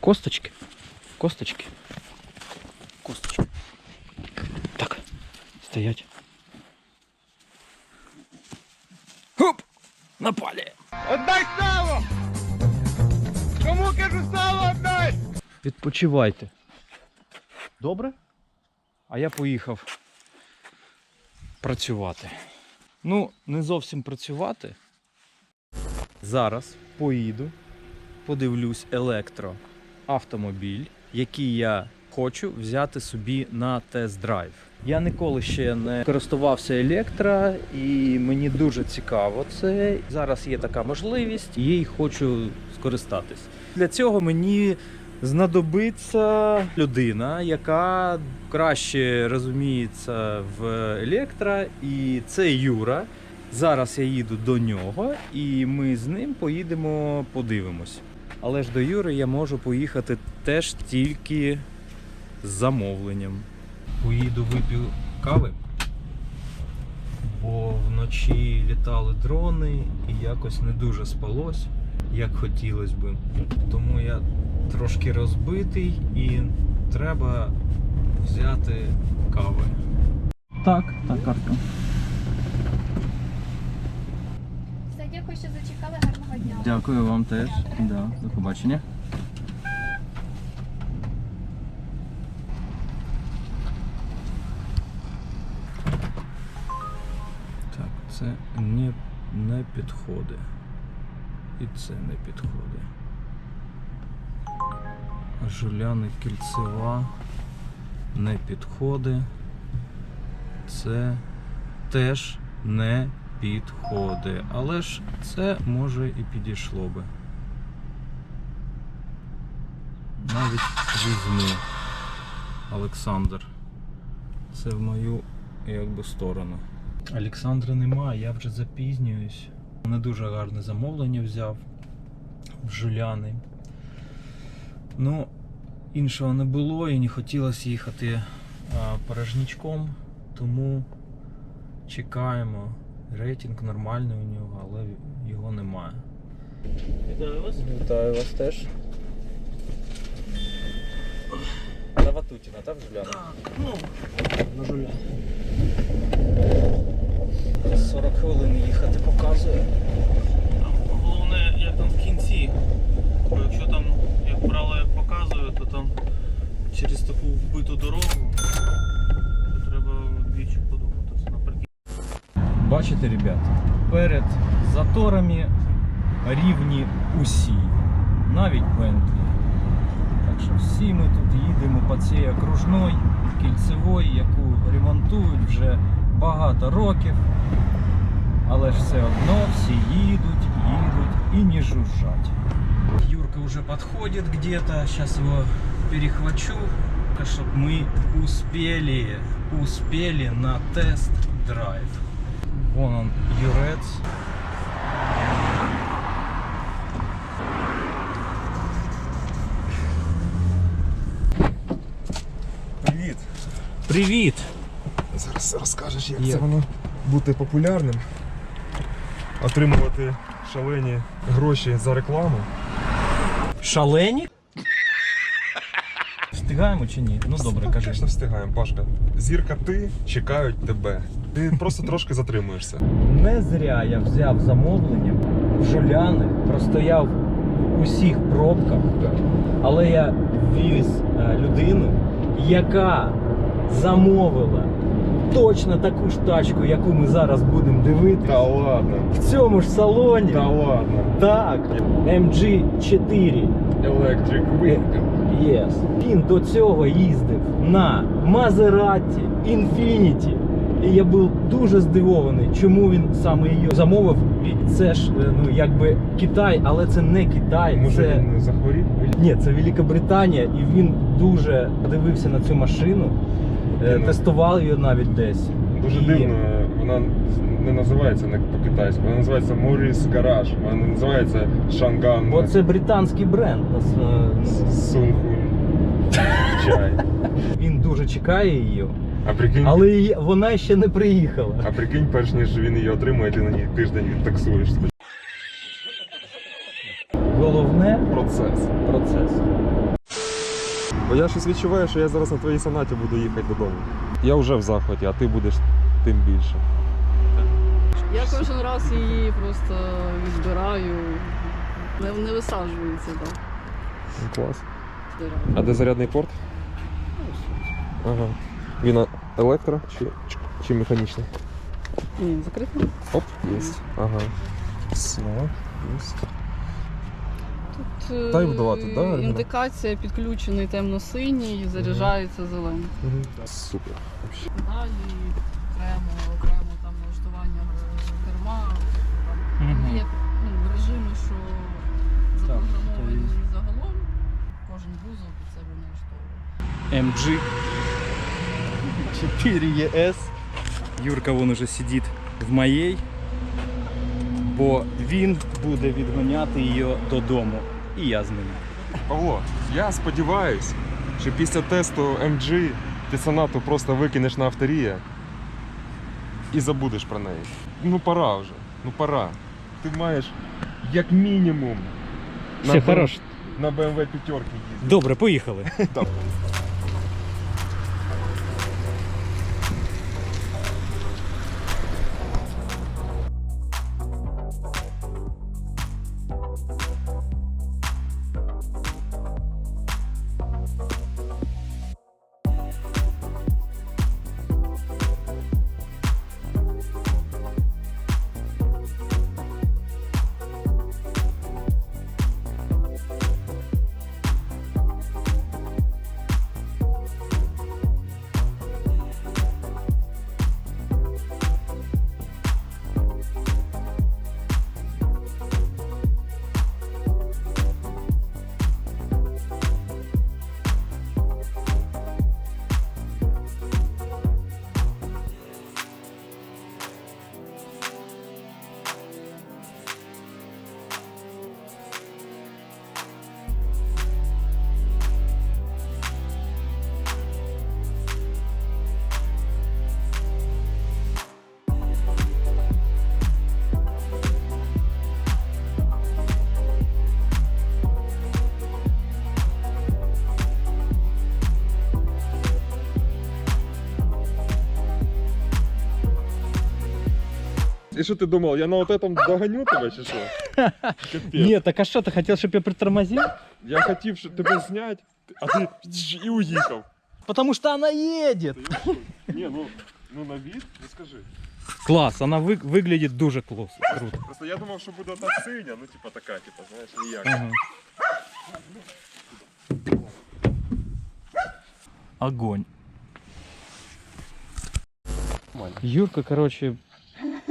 Косточки. Косточки. Косточки. Так. Стоять. Хоп! Напали! Отдай сало! Кому кажу сало отдай! Відпочивайте. Добре? А я поїхав працювати. Ну, не зовсім працювати. Зараз поїду, подивлюсь електроавтомобіль, який я хочу взяти собі на тест-драйв. Я ніколи ще не користувався електро, і мені дуже цікаво це. Зараз є така можливість, і їй хочу скористатись. Для цього мені знадобиться людина, яка краще розуміється в електро, і це Юра. Зараз я їду до нього, і ми з ним поїдемо, подивимось. Але ж до Юри я можу поїхати теж тільки з замовленням. Поїду вип'ю кави, бо вночі літали дрони і якось не дуже спалось, як хотілося би. Тому я трошки розбитий і треба взяти кави. Так, так, картка. Все, дякую, що зачекали. Гарного дня. Дякую вам теж. Да, до побачення. Так, це не, не підходить. І це не підходить. Жуляни кільцева не підходить. Це теж не підходить. Але ж це може і підійшло би. Навіть візьму Олександр. Це в мою якби сторону. Олександра немає, я вже запізнююсь. Не дуже гарне замовлення взяв в Жуляни. Ну, іншого не було і не хотілося їхати порожнічком, тому чекаємо. Рейтинг нормальний у нього, але його немає. Вітаю вас. Вітаю вас теж. На Ватутіна, так, Жуляна? Так, ну, на Жуляна. 40 хвилин їхати показує. Там головне, як там в кінці. Бо якщо там, як правило, як показує, то там через таку вбиту дорогу то треба двічі подумати. Наприкінці. Бачите, ребята, перед заторами рівні усі, навіть Бентлі. Так що всі ми тут їдемо по цій окружной кільцевої, яку ремонтують вже багато років. Але ж все одно всі їдуть, їдуть і не жужжать. Юрка уже подходит где-то, сейчас его перехвачу, чтобы мы успели, успели на тест-драйв. Вон он, Юрец. Привіт! Привіт! Зараз розкажеш, як Є. це воно бути популярним, отримувати шалені гроші за рекламу. Шалені? Встигаємо чи ні? Ну добре, Так, кажи. Звісно, встигаємо, Пашка. Зірка ти, чекають тебе. Ти просто трошки затримуєшся. Не зря я взяв замовлення в Жуляни, простояв в усіх пробках, але я віз е, людину, яка замовила точно таку ж тачку, яку ми зараз будемо дивитися. ладно, В цьому ж салоні. ладно. Так, MG4. Electric Wing. Yes. Він до цього їздив на Maserati Infiniti. І я був дуже здивований, чому він саме її замовив. Це ж е, ну якби Китай, але це не Китай. Може це він захворів? ні, це Великобританія, і він дуже дивився на цю машину, е, Ну. тестував її навіть десь. Дуже І- дивно, вона не називається не по-китайськи, вона називається Моріс Гараж, вона не називається Шанган Бо це британський бренд. Е, Сунхун Чай. Він дуже чекає її, А прикинь, але її- вона ще не приїхала. а прикинь, перш ніж він її отримує, ти на ній тиждень відтаксуєш. Головне Процес. процес. Бо я щось відчуваю, що я зараз на твоїй сонаті буду їхати додому. Я вже в захваті, а ти будеш тим більше. Я кожен раз її просто відбираю. Не, не висаджується, так. Клас. А де зарядний порт? Ага. Він електро чи, чи, механічний? Ні, закритий. Оп, є. Ага. Все, є. Тут е, Дай вдавати, да, індикація підключений темно-синій, заряджається зелений. Угу. Супер. Вообще. Далі окремо, окремо там налаштування керма. Там Мгм. є ну, режими, що запрограмовані загалом. Кожен вузол під себе налаштовує. MG 4ES. Юрка вон уже сидить в моїй, бо він буде відганяти її додому. І я з ним. Павло, я сподіваюсь, що після тесту MG ти сонату просто викинеш на авторія і забудеш про неї. Ну пора вже. Ну пора. Ти маєш як мінімум на, Все, Б- хорош. на BMW п'ятерки їздити. Добре, поїхали. І що ти думав, я на от этом доганю тебе чи що? Капець. Ні, так а що, ти хотів, щоб я притормозив? Я хотів щоб тебе зняти, а ти і уїхав. Потому что она едет. Ні, ну, ну на від, ну скажи. Клас, вона ви- виглядить дуже клас. Круто. Просто я думав, що буде та синя, ну типа така, типа, знаєш, ніяк. Ага. Огонь. Юрка, короче,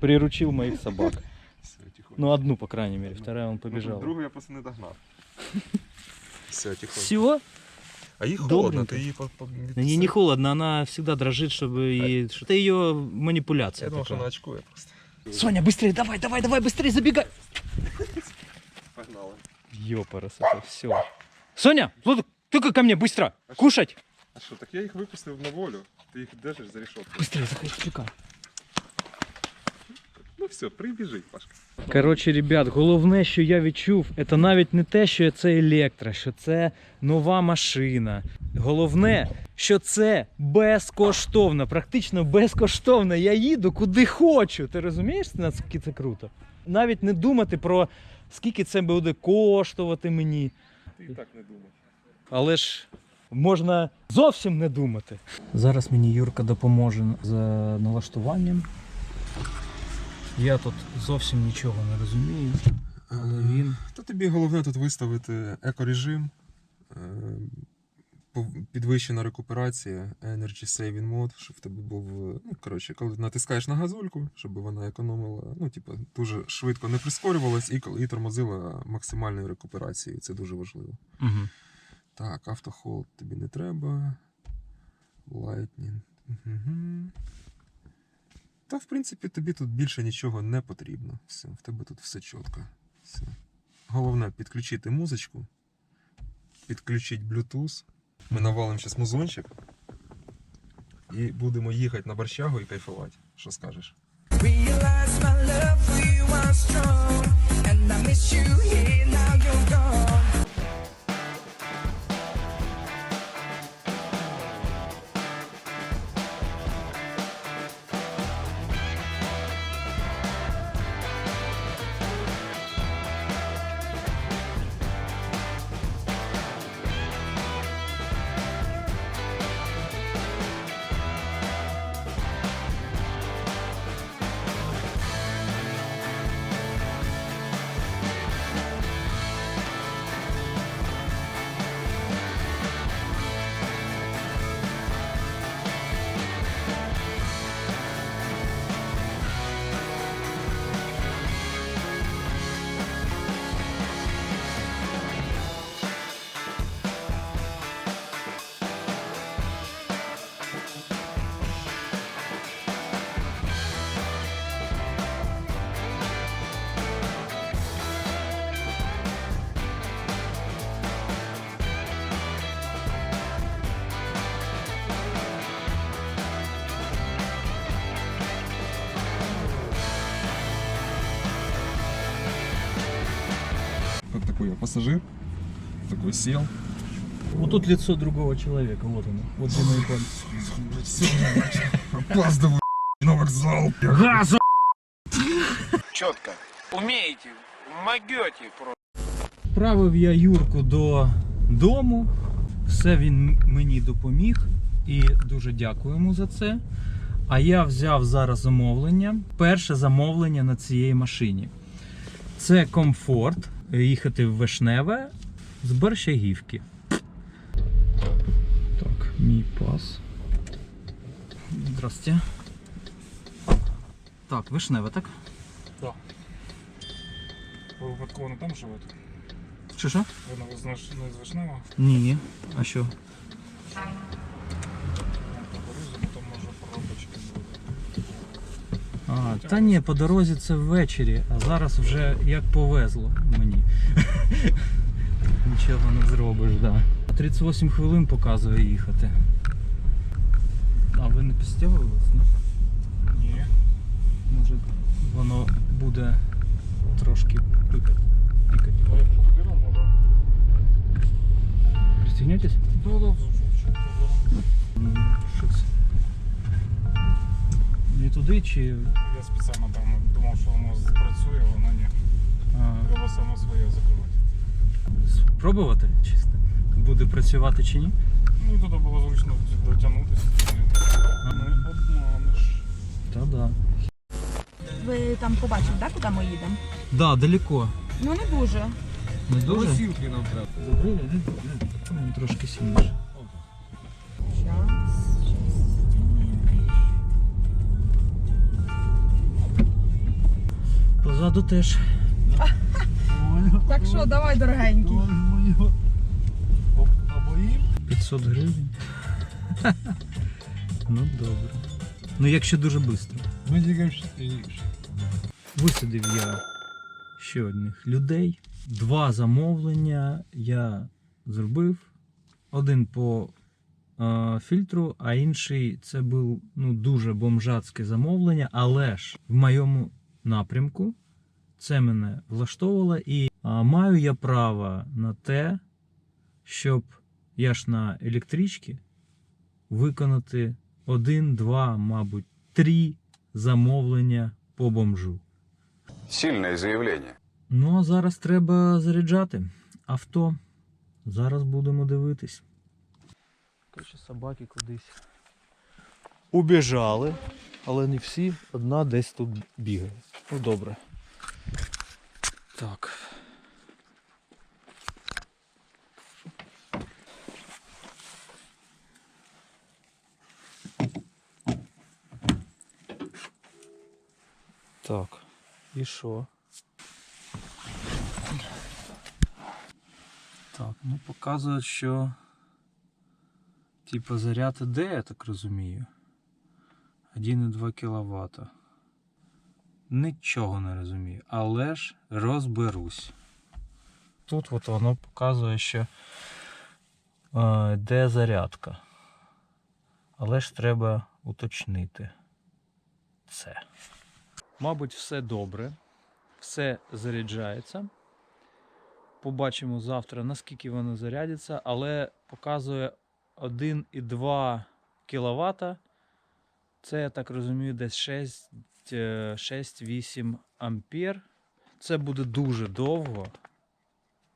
приручил моих собак. Все, тихо. Ну, одну, по крайней мере, вторая он побежал. Другу я просто не догнав. Все, тихо. Все? А їй холодно, холодно, ти ти її по, по... Не, не холодно, она всегда дрожит, чтобы ей... что Это ее манипуляция Я думав, що такая. вона очкує просто. Соня, быстрее, давай, давай, давай, быстрее, забегай! Погнали. Ёпарас, это все. Соня, Златок, только ко мне, быстро! Кушать! А що, так я їх випустив на волю. Ти їх держиш за решеткою. Быстрее, заходи, чекай. Все, прибіжи, Пашка. Коротше, ребят, головне, що я відчув, це навіть не те, що це електро, що це нова машина. Головне, що це безкоштовно, практично безкоштовно. Я їду куди хочу. Ти розумієш, наскільки це круто? Навіть не думати про скільки це буде коштувати мені. Ти і так не думав. Але ж можна зовсім не думати. Зараз мені Юрка допоможе з налаштуванням. Я тут зовсім нічого не розумію. Але він. Та тобі головне тут виставити екорежим, е, підвищена рекуперація, Energy Saving Mode, щоб в тебе був. е, Ну, коротше, коли натискаєш на газульку, щоб вона економила, ну, типу, дуже швидко не прискорювалась і, і тормозила максимальною рекуперацією. Це дуже важливо. Угу. Так, автохолд тобі не треба. Lightning. Угу. Та, в принципі, тобі тут більше нічого не потрібно. Все, в тебе тут все чітко. Все. Головне підключити музичку, підключити Bluetooth. Ми навалимо зараз музончик. І будемо їхати на борщагу і кайфувати. Що скажеш? Realize my love you was strong, and I miss you here. Now you're gone. Сбоку я пассажир. Такой сел. Вот тут лицо другого человека, вот оно. Вот где мои пальцы. Опаздываю на вокзал. Газу! Четко. Умеете, могете просто. Правив я Юрку до дому, все він мені допоміг і дуже дякую йому за це. А я взяв зараз замовлення. Перше замовлення на цій машині. Це комфорт їхати в Вишневе з Борщагівки. Так, мій пас. Здрасте. Так, Вишневе, так? Ви випадково не там живете? Чи що? Ви не з Вишнева? Ні. А що? Там може пробочки буде. А, та ні, по дорозі це ввечері, а зараз вже як повезло мені. Нічого не зробиш, да. 38 хвилин показує їхати. А ви не підстягувались? Ні? Ні. Може воно буде трошки пикати. пікати. Ну. Пристігнетесь? Да, да, звичайно. Не туди чи. Я спеціально там думав, що воно працює, воно ні. Треба само своє закривати. спробувати чисто? Буде працювати чи ні? Ну туди було зручно дотягнутися. Не обманеш. Та да. Ви там побачили, так, куди ми їдемо? Да, далеко. Ну не дуже. Не дуже? Носілки нам треба. Ну, Трошки сильніше. Щас, Позаду теж. Так що, давай, дорогенький. 500 гривень. Ну добре. Ну якщо дуже швидко. Ми тільки Висадив я ще одних людей. Два замовлення я зробив. Один по е, фільтру, а інший це був ну, дуже бомжацьке замовлення, але ж в моєму напрямку це мене влаштовувало, і е, маю я право на те, щоб я ж на електричці виконати один, два, мабуть, три замовлення по бомжу. Сильное заявление. Ну, а зараз треба заряджати авто. Зараз будемо дивитись. Короче, собаки кудись. Убіжали, але не всі, одна десь тут бігає. Ну добре. Так. Так, і що? Так, ну показують, що типа заряд іде, я так розумію. 1,2 кВт. Нічого не розумію, але ж розберусь. Тут от воно показує, що е, зарядка. Але ж треба уточнити це. Мабуть, все добре, все заряджається. Побачимо завтра, наскільки воно зарядиться, але показує 1,2 кВт. Це, я так розумію, десь 6, е, 6-8 ампер. Це буде дуже довго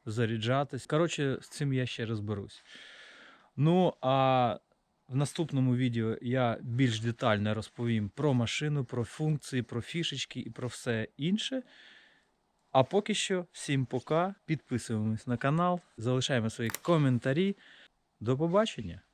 заряджатись. Коротше, з цим я ще розберусь. Ну, а в наступному відео я більш детально розповім про машину, про функції, про фішечки і про все інше. А поки що, всім пока. Підписуємось на канал, залишаємо свої коментарі. До побачення!